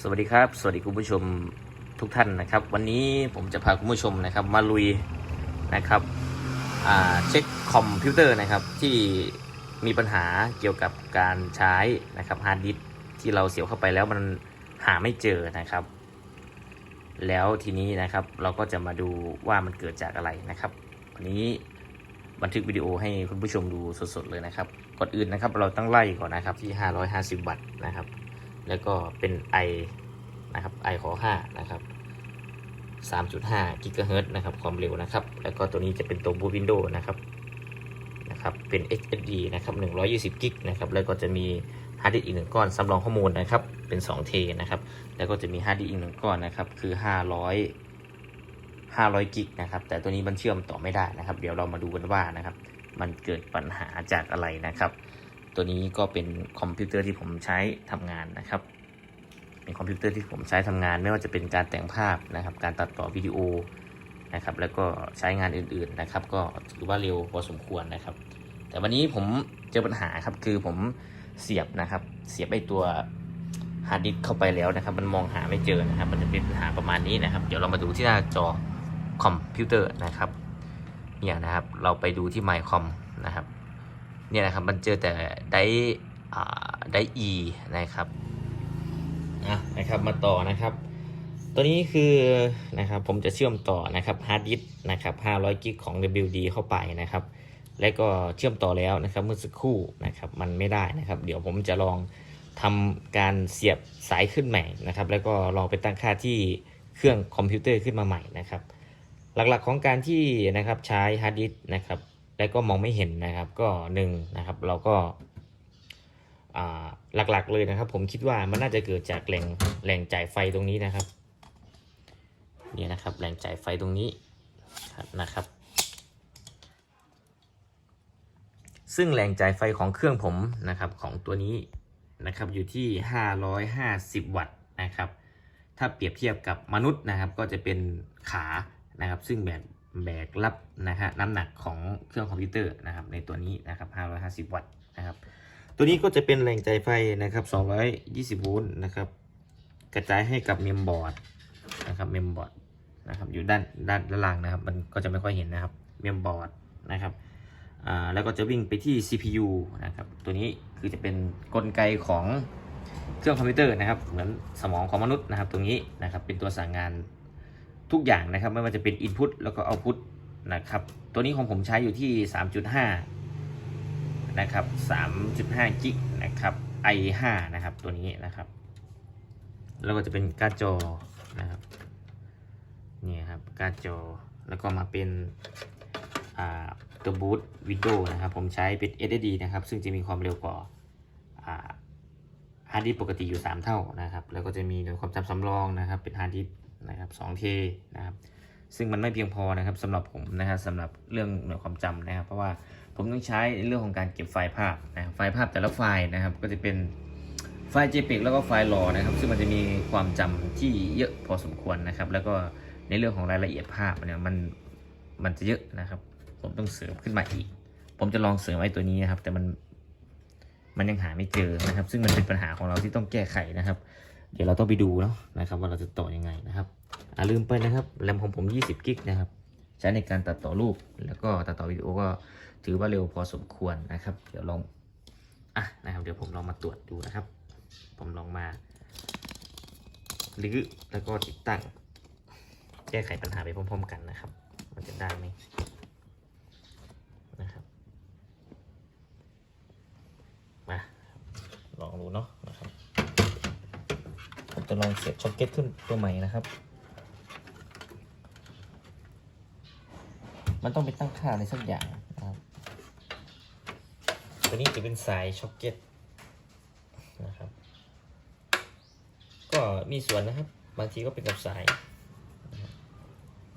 สวัสดีครับ สวัสดีคุณผู้ชมทุกท่านนะครับ วันนี้ผมจะพาคุณผู้ชมนะครับ มาลุยนะครับเช็คคอมพิวเตอร์นะครับที่มีปัญหาเกี่ยวกับการใช้นะครับฮาร์ดดิสที่เราเสียบเข้าไปแล้วมันหาไม่เจอนะครับ แล้วทีนี้นะครับเราก็จะมาดูว่ามันเกิดจากอะไรนะครับ วันนี้บันทึกวิดีโอให้คุณผู้ชมดูสดๆเลยนะครับก่อนอื่นนะครับเราต้องไล่ก่อนนะครับที่ 550 วัตต์นะครับ แล้วก็เป็น i นะครับ i ขอ5นะครับ3.5กิกะเฮิรต์นะครับ ความเร็วนะครับ แล้วก็ตัวนี้จะเป็นตัวบูวินโดว์นะครับนะครับ เป็น SSD นะครับ120กิกนะครับ แล้วก็จะมีฮาร์ดดิสก์อีกหนึ่งก้อนสำรองข้อมูลนะครับ เป็น2เทนะครับ แล้วก็จะมีฮาร์ดดิสก์อีกหนึ่งก้อนนะครับ คือ 500 500กิกนะครับ แต่ตัวนี้มันเชื่อมต่อไม่ได้นะครับ เดี๋ยวเรามาดูกันว่านะครับ มันเกิดปัญหาจากอะไรนะครับ ตัวนี้ก็เป็นคอมพิวเตอร์ที่ผมใช้ทำงานนะครับ เป็นคอมพิวเตอร์ที่ผมใช้ทำงาน ไม่ว่าจะเป็นการแต่งภาพนะครับ การตัดต่อวิดีโอนะครับ แล้วก็ใช้งานอื่นๆนะครับ ก็ถือว่าเร็วพอสมควรนะครับ แต่วันนี้ผมเจอปัญหาครับคือผมเสียบนะครับ เสียบไอตัวฮาร์ดดิสก์เข้าไปแล้วนะครับ มันมองหาไม่เจอนะครับ มันจะเป็นปัญหาประมาณนี้นะครับ เดี๋ยวเรามาดูที่หน้าจอคอมพิวเตอร์นะครับ เนี่ยนะครับ เราไปดูที่ My Com นะครับ เนี่ยนะครับมันเจอแต่ได้อ่าได้ E นะครับนะนะครับมาต่อนะครับ ตัวนี้คือนะครับผมจะเชื่อมต่อนะครับฮาร์ดดิสก์นะครับ500กิกของ WD เข้าไปนะครับ และก็เชื่อมต่อแล้วนะครับเมื่อสักครู่นะครับมันไม่ได้นะครับ เดี๋ยวผมจะลองทำการเสียบสายขึ้นใหม่นะครับ แล้วก็ลองไปตั้งค่าที่เครื่องคอมพิวเตอร์ขึ้นมาใหม่นะครับ หลักๆของการที่นะครับใช้ฮาร์ดดิสก์นะครับ แล้วก็มองไม่เห็นนะครับก็หนึ่งนะครับเราก็หลักๆเลยนะครับ ผมคิดว่ามันน่าจะเกิดจากแหล่งแหล่งจ่ายไฟตรงนี้นะครับนี่นะครับแหล่งจ่ายไฟตรงนี้นะครับ ซึ่งแหล่งจ่ายไฟของเครื่องผมนะครับของตัวนี้นะครับอยู่ที่ 550 วัตต์นะครับ ถ้าเปรียบเทียบกับมนุษย์นะครับก็จะเป็นขานะครับ ซึ่งแบก แบกรับนะฮะน้ำหนักของเครื่องคอมพิวเตอร์นะครับในตัวนี้นะครับ 550 วัตต์นะครับตัวนี้ก็จะเป็นแหล่งจ่ายไฟนะครับ 220 โวลต์นะครับกระจายให้กับเมมบอร์ดนะครับเมมบอร์ดนะครับอยู่ด้านด้านล่างนะครับ มันก็จะไม่ค่อยเห็นนะครับเมมบอร์ดนะครับแล้วก็จะวิ่งไปที่ CPU นะครับตัวนี้คือจะเป็นกลไกของเครื่องคอมพิวเตอร์นะครับ เหมือนสมองของมนุษย์นะครับ ตรงนี้นะครับเป็นตัวสั่งงาน ทุกอย่างนะครับ ไม่ว่าจะเป็น Input แล้วก็ Output นะครับ ตัวนี้ของผมใช้อยู่ที่ 3.5 นะครับ 3.5 กิกนะครับ i5 นะครับ ตัวนี้นะครับ แล้วก็จะเป็นการ์ดจอนะครับ นี่ครับการ์ดจอ แล้วก็มาเป็นตัวบูตวิดโ w นะครับ ผมใช้เป็น SSD นะครับ ซึ่งจะมีความเร็วกว่าฮาร์ดดิสก์ปกติอยู่ 3 เท่านะครับ แล้วก็จะมีความจำสำรองนะครับ เป็นฮาร์ดดิสก์ นะครับ2เทนะครับซึ่งมันไม่เพียงพอนะครับสำหรับผมนะครับสำหรับเรื่องหน่วยความจำนะครับ เพราะว่าผมต้องใช้เรื่องของการเก็บไฟล์ภาพนะไฟล์ภาพแต่ละไฟล์นะครับ ก็จะเป็นไฟล์ JPEG แล้วก็ไฟล์ RAW นะครับ ซึ่งมันจะมีความจำที่เยอะพอสมควรนะครับ แล้วก็ในเรื่องของรายละเอียดภาพเนี่ยมันมันจะเยอะนะครับ ผมต้องเสริมขึ้นมาอีก ผมจะลองเสริมไอ้ตัวนี้นะครับ แต่มันมันยังหาไม่เจอนะครับ ซึ่งมันเป็นปัญหาของเราที่ต้องแก้ไขนะครับ เดี๋ยวเราต้องไปดูเนาะนะครับว่าเราจะต่อยังไงนะครับอ่าลืมไปนะครับแรมของผม 20 กิกนะครับใช้ในการตัดต่อรูปแล้วก็ตัดต่อวิดีโอก็ถือว่าเร็วพอสมควรนะครับ เดี๋ยวลองอะนะครับเดี๋ยวผมลองมาตรวจดูนะครับ ผมลองมาลื้อแล้วก็ติดตั้ง แก้ไขปัญหาไปพร้อม ๆ กันนะครับ มันจะได้ไหมนะครับ มาลองดูเนาะนะครับ ผม จะลองเสียบช็อคเก็ตขึ้นตัวใหม่นะครับ มันต้องไปตั้งค่าอะไรสักอย่างนะครับ ตัวนี้จะเป็นสายช็อคเก็ตนะครับ ก็มีส่วนนะครับ บางทีก็เป็นกับสาย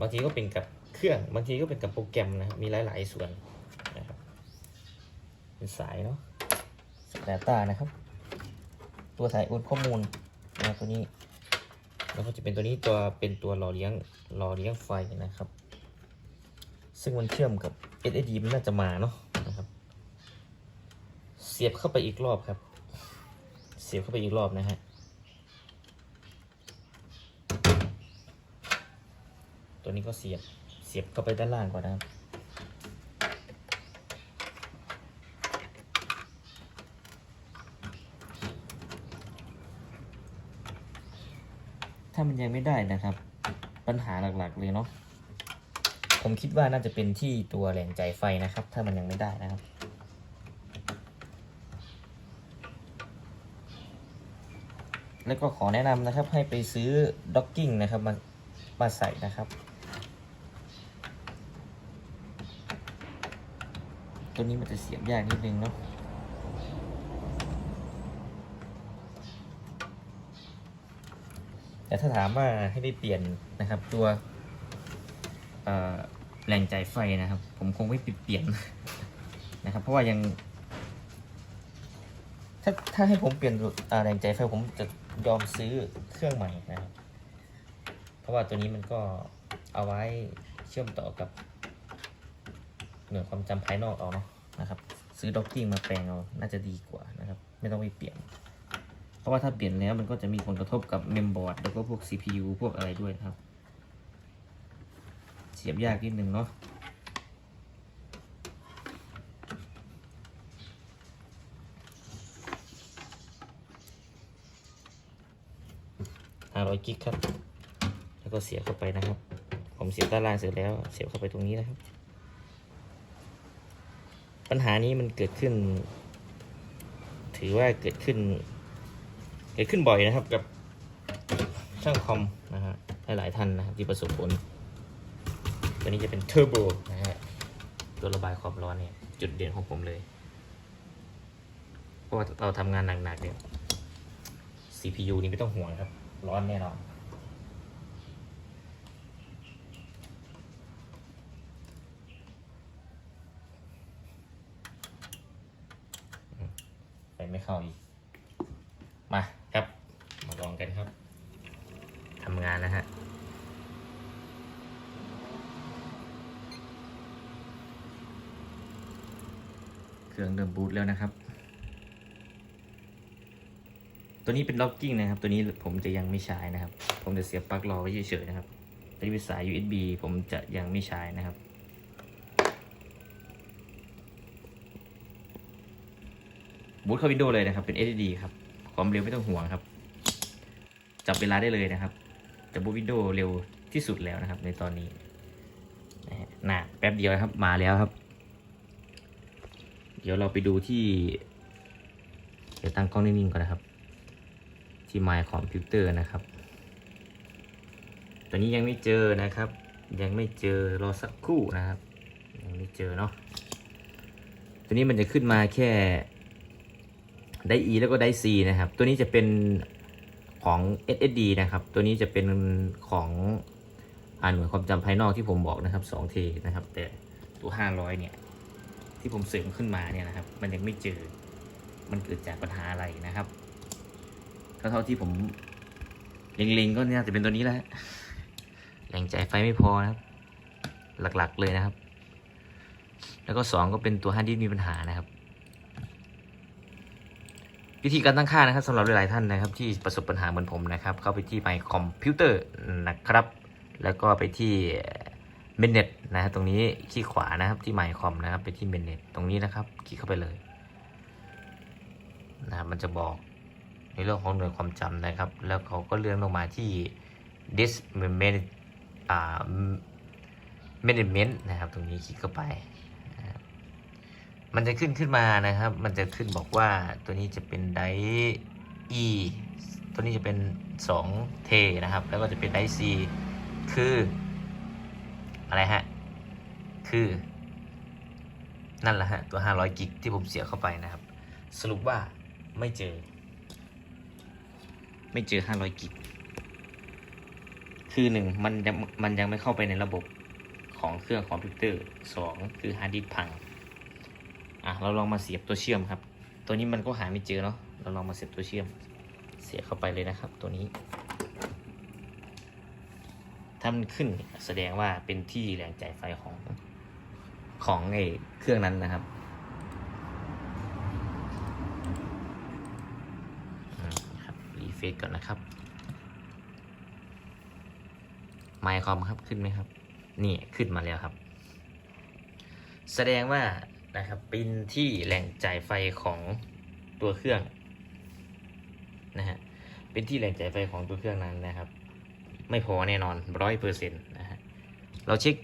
บางทีก็เป็นกับเครื่อง บางทีก็เป็นกับโปรแกรมนะครับ มีหลาย ๆ ส่วนนะครับ เป็นสายเนาะ Data นะครับ ตัวถ่ายโอนข้อมูลาตัวนี้ แล้วก็จะเป็นตัวนี้ตัวเป็นตัวหล่อเลี้ยงหล่อเลี้ยงไฟนะครับ ซึ่งมันเชื่อมกับ SSD มันน่าจะมาเนาะนะครับ เสียบเข้าไปอีกรอบครับ เสียบเข้าไปอีกรอบนะฮะตัวนี้ก็เสียบเสียบเข้าไปด้านล่างก่อนนะครับ ถ้ามันยังไม่ได้นะครับ ปัญหาหลักๆเลยเนาะผมคิดว่าน่าจะเป็นที่ตัวแหล่งจ่ายไฟนะครับ ถ้ามันยังไม่ได้นะครับ แล้วก็ขอแนะนำนะครับให้ไปซื้อด็อกกิ้งนะครับมามาใส่นะครับตัวนี้มันจะเสียบยากนิดนึงเนาะ แต่ถ้าถามว่าให้ได้เปลี่ยนนะครับ ตัวแหล่งจ่ายไฟนะครับ ผมคงไม่เปลี่ยนนะครับ เพราะว่ายัง ถ้าถ้าให้ผมเปลี่ยนแรงใจไฟผมจะยอมซื้อเครื่องใหม่นะครับ เพราะว่าตัวนี้มันก็เอาไว้เชื่อมต่อกับหน่วยความจำภายนอกเอาเนาะนะครับ ซื้อด็อกกิ้งมาแปลงเอาน่าจะดีกว่านะครับ ไม่ต้องไปเปลี่ยน ราะว่าถ้าเปลี่ยนแล้วมันก็จะมีผลกระทบกับเมมบอร์ดแล้วก็พวก CPU พวกอะไรด้วยนะครับ เสียบยากนิดนึงเนาะ500กิกครับ แล้วก็เสียบเข้าไปนะครับ ผมเสียบด้านล่างเสร็จแล้ว เสียบเข้าไปตรงนี้นะครับ ปัญหานี้มันเกิดขึ้น ถือว่าเกิดขึ้น เกิดขึ้นบ่อยนะครับกับช่างคอมนะฮะหลายๆท่านนะครับที่ประสบผล ตัวนี้จะเป็นเทอร์โบนะฮะตัวระบายความร้อนเนี่ยจุดเด่นของผมเลย เพราะว่าเราทำงานหนักๆเนี่ย CPU นี่ไม่ต้องห่วงครับ ร้อนแน่นอนไปไม่เข้าอีก มา กันครับทำงานนะฮะเครื่องเริ่มบูตแล้วนะครับ ตัวนี้เป็นล็อกกิ้งนะครับ ตัวนี้ผมจะยังไม่ใช้นะครับ ผมจะเสียบปลั๊กรอไว้เฉยๆนะครับตัวนี้เป็นสาย USB ผมจะยังไม่ใช้นะครับบูตเข้าวินโดว์เลยนะครับเป็น SSD ครับความเร็วไม่ต้องห่วงครับ จับเวลาได้เลยนะครับจะบูวินโดว์เร็วที่สุดแล้วนะครับ ในตอนนี้นะฮะน่ะแป๊บเดียวครับมาแล้วครับ เดี๋ยวเราไปดูที่ เดี๋ยวตั้งกล้องนิ่งๆก่อนนะครับ ที่ My Computer นะครับตัวนี้ยังไม่เจอนะครับ ยังไม่เจอรอสักครู่นะครับ ยังไม่เจอเนาะตัวนี้มันจะขึ้นมาแค่ได้ E แล้วก็ได้ C นะครับ ตัวนี้จะเป็น ของ SSD นะครับ ตัวนี้จะเป็นของอ่านหน่วยความจำภายนอกที่ผมบอกนะครับ 2T นะครับ แต่ตัว 500 เนี่ย ที่ผมเสริมขึ้นมาเนี่ยนะครับ มันยังไม่เจอ มันเกิดจากปัญหาอะไรนะครับเท่าที่ผมเล็งๆก็น่าจะเป็นตัวนี้แหละแรงจ่ายไฟไม่พอนะครับ หลักๆเลยนะครับ แล้วก็สองก็เป็นตัวฮาร์ดดิสก์มีปัญหานะครับ วิธีการตั้งค่านะครับสำหรับหลายๆท่านนะครับ ที่ประสบปัญหาเหมือนผมนะครับ เข้าไปที่ My Computer นะครับ แล้วก็ไปที่ m e n e t นะฮะตรงนี้คลิกขวานะครับที่ My Com นะครับ ไปที่ m e n e t ตรงนี้นะครับ คลิกเข้าไปเลยนะครับมันจะบอกในเรื่องของหน่วยความจำนะครับ แล้วเขาก็เลื่อนลงมาที่ this manage อ่า management นะครับ ตรงนี้คลิกเข้าไป มันจะขึ้นขึ้นมานะครับ มันจะขึ้นบอกว่าตัวนี้จะเป็นได E ตัวนี้จะเป็น2เทนะครับ แล้วก็จะเป็นได C คืออะไรฮะ คือนั่นแหละฮะ ตัว 500 กิกที่ผมเสียเข้าไปนะครับ สรุปว่าไม่เจอ ไม่เจอ 500 กิก คือหนึ่งมันยังมันยังไม่เข้าไปในระบบของเครื่องคอมพิวเตอร์สองคือฮาร์ดดิสก์พัง อะเราลองมาเสียบตัวเชื่อมครับ ตัวนี้มันก็หาไม่เจอเนาะเราลองมาเสียบตัวเชื่อม เสียบเข้าไปเลยนะครับ ตัวนี้ถ้ามันขึ้นแสดงว่าเป็นที่แรงจ่ายไฟของของไอ้เครื่องนั้นนะครับครับรีเฟซก่อนนะครับไมค์คอมครับขึ้นไหมครับ นี่ขึ้นมาแล้วครับ แสดงว่า นะครับเป็นที่แหล่งจ่ายไฟของตัวเครื่องนะฮะเป็นที่แหล่งจ่ายไฟของตัวเครื่องนั้นนะครับ ไม่พอแน่นอนร้อยเปอร์เซ็นต์นะฮะเราเช็ค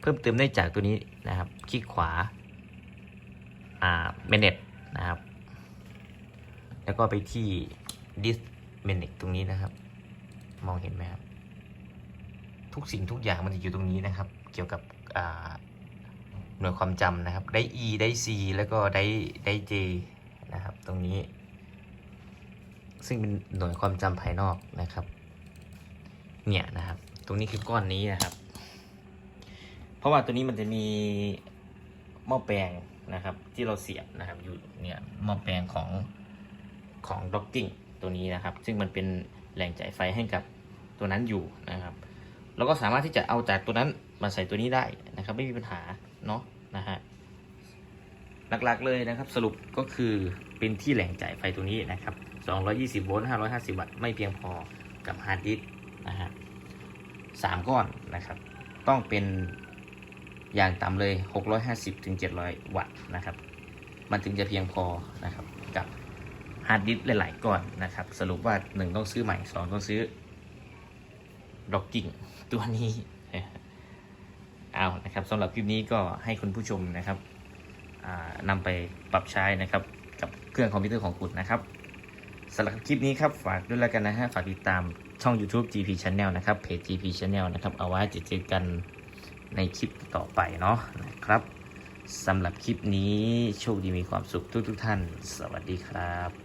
เพิ่มเติมได้จากตัวนี้นะครับ คลิกขวาอ่าเมเนตนะครับ แล้วก็ไปที่ dis m a n a g e ตรงนี้นะครับ มองเห็นไหมครับ ทุกสิ่งทุกอย่างมันจะอยู่ตรงนี้นะครับ เกี่ยวกับอ่า หน่วยความจำนะครับ ได้ e ได้ c แล้วก็ได้ได้ j นะครับ ตรงนี้ ซึ่งเป็นหน่วยความจำภายนอกนะครับ เนี่ยนะครับ ตรงนี้คือก้อนนี้นะครับ เพราะว่าตัวนี้มันจะมีหม้อแปลงนะครับ ที่เราเสียบนะครับ อยู่เนี่ยหม้อแปลงของของด็อกกิ้งตัวนี้นะครับ ซึ่งมันเป็นแหล่งจ่ายไฟให้กับตัวนั้นอยู่นะครับเราก็สามารถที่จะเอาจากตัวนั้นมาใส่ตัวนี้ได้นะครับ ไม่มีปัญหาเนาะ นะฮะหลักๆเลยนะครับสรุปก็คือเป็นที่แหล่งจ่ายไฟตัวนี้นะครับ220โวลต์550 วัตต์ไม่เพียงพอกับฮาร์ดดิสก์นะฮะสามก้อนนะครับ ต้องเป็นอย่างต่ำเลย 650ถึง700 วัตต์นะครับ มันถึงจะเพียงพอนะครับกับฮาร์ดดิสก์หลายๆก้อนนะครับ สรุปว่า 1 ต้องซื้อใหม่ 2 ต้องซื้อด็อกกิ้งตัวนี้ เอานะครับสำหรับคลิปนี้ก็ให้คุณผู้ชมนะครับนำไปปรับใช้นะครับกับเครื่องคอมพิวเตอร์ของคุณนะครับสำหรับคลิปนี้ครับฝากด้วยแล้วกันนะฮะฝากติดตามช่อง YouTube GP Channel นะครับเพจ GP Channel นะครับเอาไว้จะเจอกันในคลิปต่อไปเนาะนะครับสำหรับคลิปนี้โชคดีมีความสุขทุกๆท่าน สวัสดีครับ